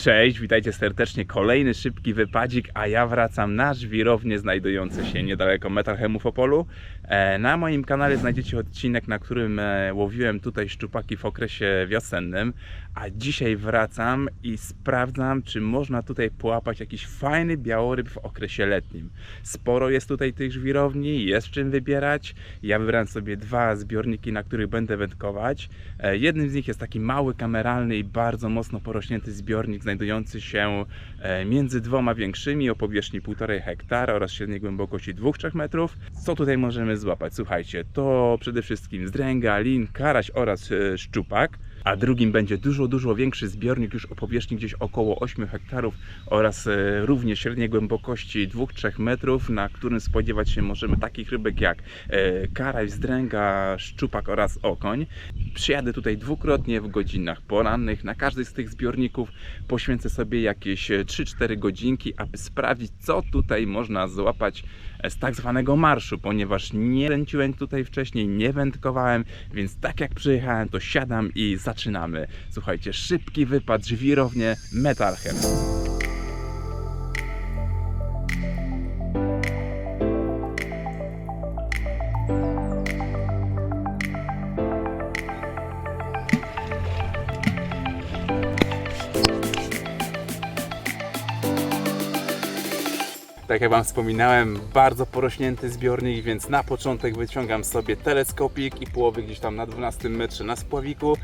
Cześć, witajcie serdecznie. Kolejny szybki wypadzik, a ja wracam na żwirownię znajdujące się niedaleko Metalhemu w Opolu. E, Na moim kanale znajdziecie odcinek, na którym e, łowiłem tutaj szczupaki w okresie wiosennym, a dzisiaj wracam i sprawdzam, czy można tutaj połapać jakiś fajny białoryb w okresie letnim. Sporo jest tutaj tych żwirowni, jest czym wybierać. Ja wybrałem sobie dwa zbiorniki, na których będę wędkować. E, Jednym z nich jest taki mały, kameralny i bardzo mocno porośnięty zbiornik znajdujący się e, między dwoma większymi o powierzchni 1,5 hektara oraz średniej głębokości 2-3 metrów. Co tutaj możemy złapać? Słuchajcie, to przede wszystkim zdręga, lin, karaś oraz e, szczupak. A drugim będzie dużo, dużo większy zbiornik już o powierzchni gdzieś około 8 hektarów oraz e, również średniej głębokości 2-3 metrów, na którym spodziewać się możemy takich rybek jak e, karaś, zdręga, szczupak oraz okoń. Przyjadę tutaj dwukrotnie w godzinach porannych. Na każdy z tych zbiorników poświęcę sobie jakieś e, 3-4 godzinki, aby sprawdzić, co tutaj można złapać e, z tak zwanego marszu, ponieważ nie kręciłem tutaj wcześniej, nie wędkowałem, więc tak jak przyjechałem, to siadam i zaczynamy. Słuchajcie, szybki wypad, żwirownie, Metalhead. Tak jak Wam wspominałem, bardzo porośnięty zbiornik, więc na początek wyciągam sobie teleskopik i połowy gdzieś tam na 12 metrze na spławiku.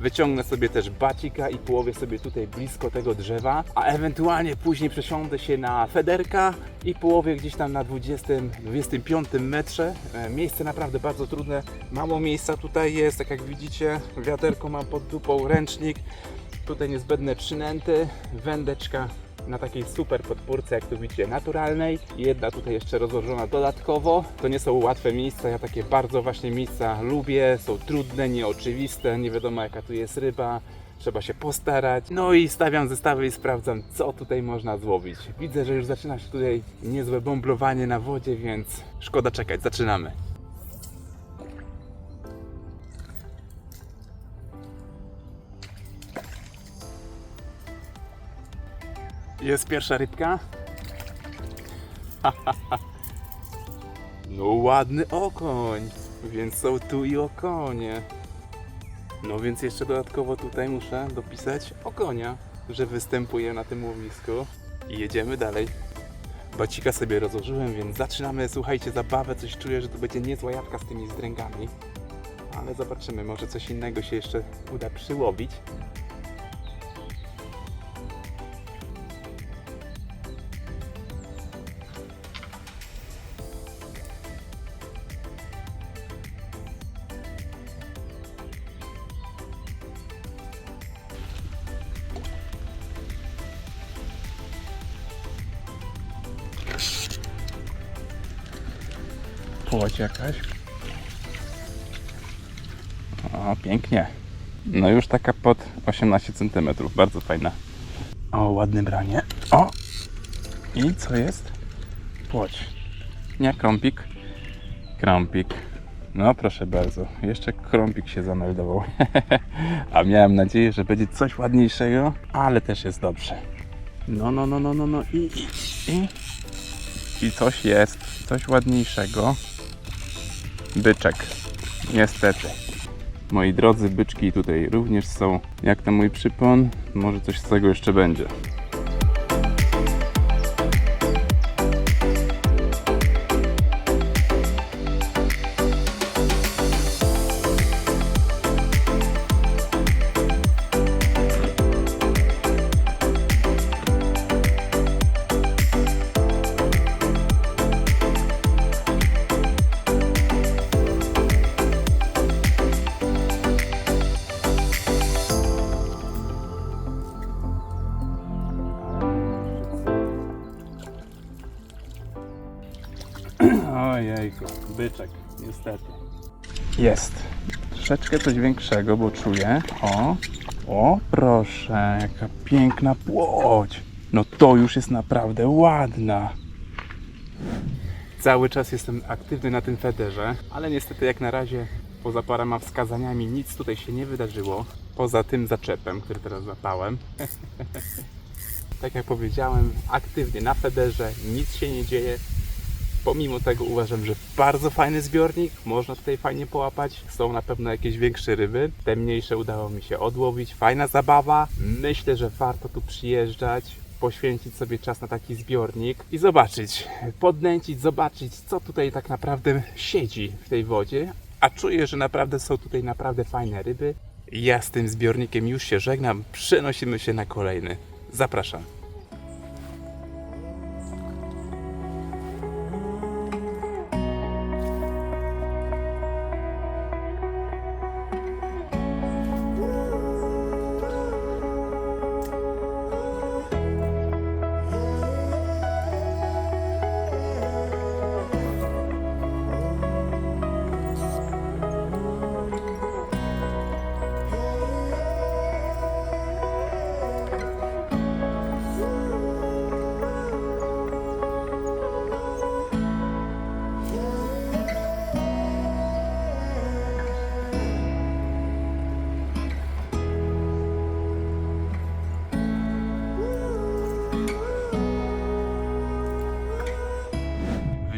Wyciągnę sobie też bacika i połowię sobie tutaj blisko tego drzewa, a ewentualnie później przesiądę się na federka i połowię gdzieś tam na 20-25 metrze. E, Miejsce naprawdę bardzo trudne, mało miejsca tutaj jest, tak jak widzicie, wiaderko mam pod dupą, ręcznik, tutaj niezbędne przynęty, wędeczka na takiej super podpórce, jak tu widzicie, naturalnej. Jedna tutaj jeszcze rozłożona dodatkowo. To nie są łatwe miejsca, ja takie bardzo właśnie miejsca lubię. Są trudne, nieoczywiste, nie wiadomo jaka tu jest ryba. Trzeba się postarać. No i stawiam zestawy i sprawdzam, co tutaj można złowić. Widzę, że już zaczyna się tutaj niezłe bąblowanie na wodzie, więc szkoda czekać. Zaczynamy. Jest pierwsza rybka. No ładny okoń, więc są tu i okonie. No więc jeszcze dodatkowo tutaj muszę dopisać okonia, że występuje na tym łowisku. I jedziemy dalej. Bacika sobie rozłożyłem, więc zaczynamy, słuchajcie, zabawę. Coś czuję, że to będzie niezła jadka z tymi zdręgami. Ale zobaczymy, może coś innego się jeszcze uda przyłowić. Jakaś. O, pięknie. No już taka pod 18 cm. Bardzo fajna. O, ładne branie. O! I co jest? Płoć. Nie krąpik. Krąpik. No proszę bardzo. Jeszcze krąpik się zameldował. A miałem nadzieję, że będzie coś ładniejszego, ale też jest dobrze. No, no, no, no, no, no. I, i, i. I coś jest. Coś ładniejszego. Byczek. Niestety. Moi drodzy, byczki tutaj również są. Jak to mój przypon? Może coś z tego jeszcze będzie. Ojejku, byczek, niestety. Jest. Troszeczkę coś większego, bo czuję. O, o, proszę, jaka piękna płoć. No to już jest naprawdę ładna. Cały czas jestem aktywny na tym federze, ale niestety jak na razie poza paroma wskazaniami nic tutaj się nie wydarzyło. Poza tym zaczepem, który teraz złapałem. tak jak powiedziałem, aktywnie na federze, nic się nie dzieje. Pomimo tego uważam, że bardzo fajny zbiornik, można tutaj fajnie połapać. Są na pewno jakieś większe ryby, te mniejsze udało mi się odłowić. Fajna zabawa, myślę, że warto tu przyjeżdżać, poświęcić sobie czas na taki zbiornik i zobaczyć, podnęcić, zobaczyć, co tutaj tak naprawdę siedzi w tej wodzie. A czuję, że naprawdę są tutaj naprawdę fajne ryby. Ja z tym zbiornikiem już się żegnam, przenosimy się na kolejny. Zapraszam.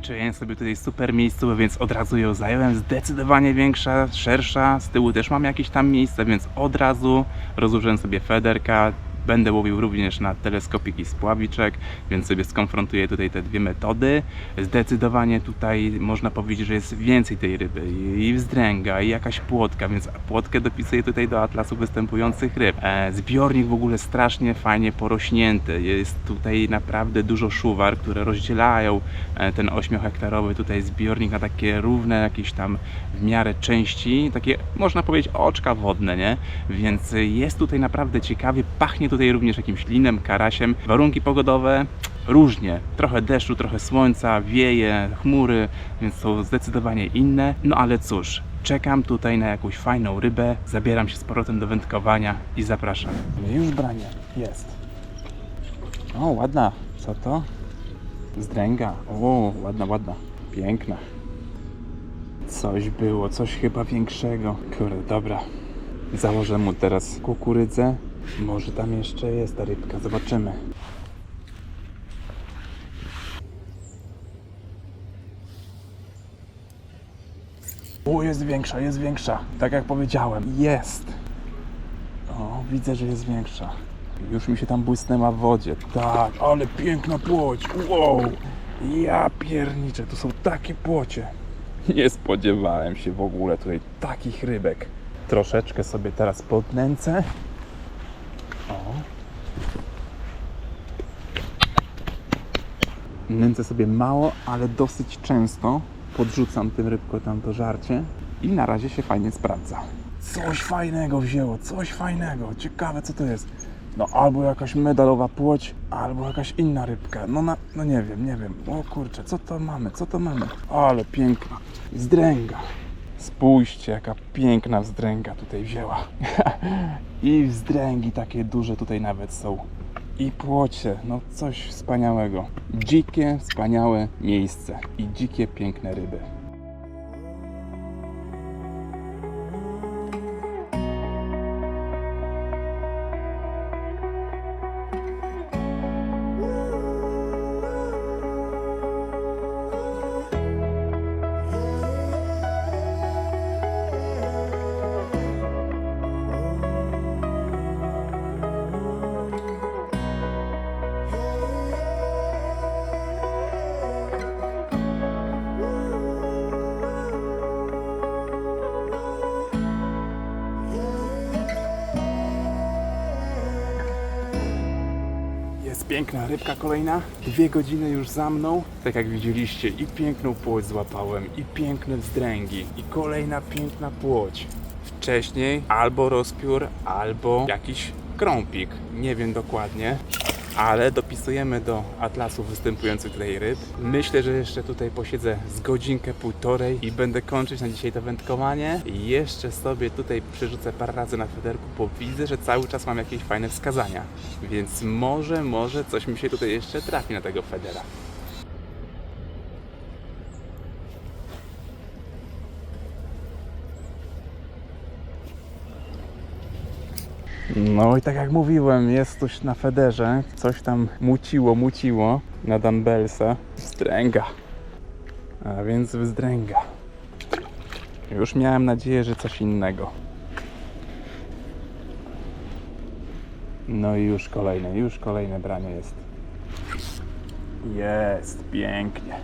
Wyczaiłem sobie tutaj super miejscówę, więc od razu ją zająłem. Zdecydowanie większa, szersza. Z tyłu też mam jakieś tam miejsce, więc od razu rozłożyłem sobie federka. Będę łowił również na teleskopik i spławiczek, więc sobie skonfrontuję tutaj te dwie metody. Zdecydowanie tutaj można powiedzieć, że jest więcej tej ryby i wzdręga, i jakaś płotka, więc płotkę dopisuję tutaj do atlasu występujących ryb. E, zbiornik w ogóle strasznie fajnie porośnięty. Jest tutaj naprawdę dużo szuwar, które rozdzielają e, ten 8-hektarowy tutaj zbiornik na takie równe jakieś tam w miarę części, takie można powiedzieć oczka wodne, nie? Więc jest tutaj naprawdę ciekawie, pachnie tutaj również jakimś linem, karasiem. Warunki pogodowe różnie, trochę deszczu, trochę słońca, wieje, chmury, więc są zdecydowanie inne. No ale cóż, czekam tutaj na jakąś fajną rybę, zabieram się z powrotem do wędkowania i zapraszam. Już branie, jest. O, ładna. Co to? Zdręga. O, ładna, ładna. Piękna. Coś było, coś chyba większego. Kurde, dobra. Założę mu teraz kukurydzę. Może tam jeszcze jest ta rybka, zobaczymy. O, jest większa, jest większa. Tak jak powiedziałem, jest. O, widzę, że jest większa. Już mi się tam błysnęła w wodzie. Tak, ale piękna płoć. Wow. Ja pierniczę, to są takie płocie. Nie spodziewałem się w ogóle tutaj takich rybek. Troszeczkę sobie teraz podnęcę. O. Nęcę sobie mało, ale dosyć często. Podrzucam tym rybko tam to żarcie i na razie się fajnie sprawdza. Coś fajnego wzięło, coś fajnego. Ciekawe co to jest. No albo jakaś medalowa płoć, albo jakaś inna rybka. No, na, no nie wiem, nie wiem. O kurczę, co to mamy, co to mamy? Ale piękna. Zdręga. Spójrzcie, jaka piękna wzdręga tutaj wzięła. I wzdręgi takie duże tutaj nawet są. I płocie, no coś wspaniałego. Dzikie, wspaniałe miejsce i dzikie, piękne ryby. Piękna rybka kolejna. Dwie godziny już za mną. Tak jak widzieliście, i piękną płoć złapałem, i piękne wzdręgi, i kolejna piękna płoć. Wcześniej albo rozpiór, albo jakiś krąpik. Nie wiem dokładnie. Ale dopisujemy do atlasu występujących tutaj ryb. Myślę, że jeszcze tutaj posiedzę z godzinkę, półtorej i będę kończyć na dzisiaj to wędkowanie. Jeszcze sobie tutaj przerzucę parę razy na federku, bo widzę, że cały czas mam jakieś fajne wskazania. Więc może, może coś mi się tutaj jeszcze trafi na tego federa. No i tak jak mówiłem, jest coś na federze, coś tam muciło, muciło na dumbbellsa. Wzdręga. A więc wzdręga. Już miałem nadzieję, że coś innego. No i już kolejne, już kolejne branie jest. Jest, pięknie.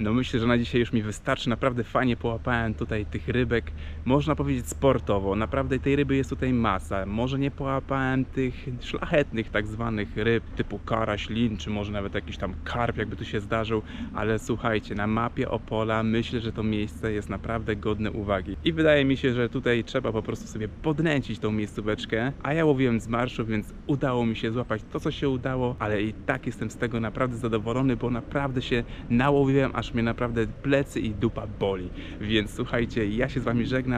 No myślę, że na dzisiaj już mi wystarczy. Naprawdę fajnie połapałem tutaj tych rybek. Można powiedzieć sportowo. Naprawdę tej ryby jest tutaj masa. Może nie połapałem tych szlachetnych tak zwanych ryb typu karaś, lin, czy może nawet jakiś tam karp, jakby tu się zdarzył. Ale słuchajcie, na mapie Opola myślę, że to miejsce jest naprawdę godne uwagi. I wydaje mi się, że tutaj trzeba po prostu sobie podnęcić tą miejscóweczkę. A ja łowiłem z marszu, więc udało mi się złapać to, co się udało, ale i tak jestem z tego naprawdę zadowolony, bo naprawdę się nałowiłem, aż mnie naprawdę plecy i dupa boli. Więc słuchajcie, ja się z Wami żegnam,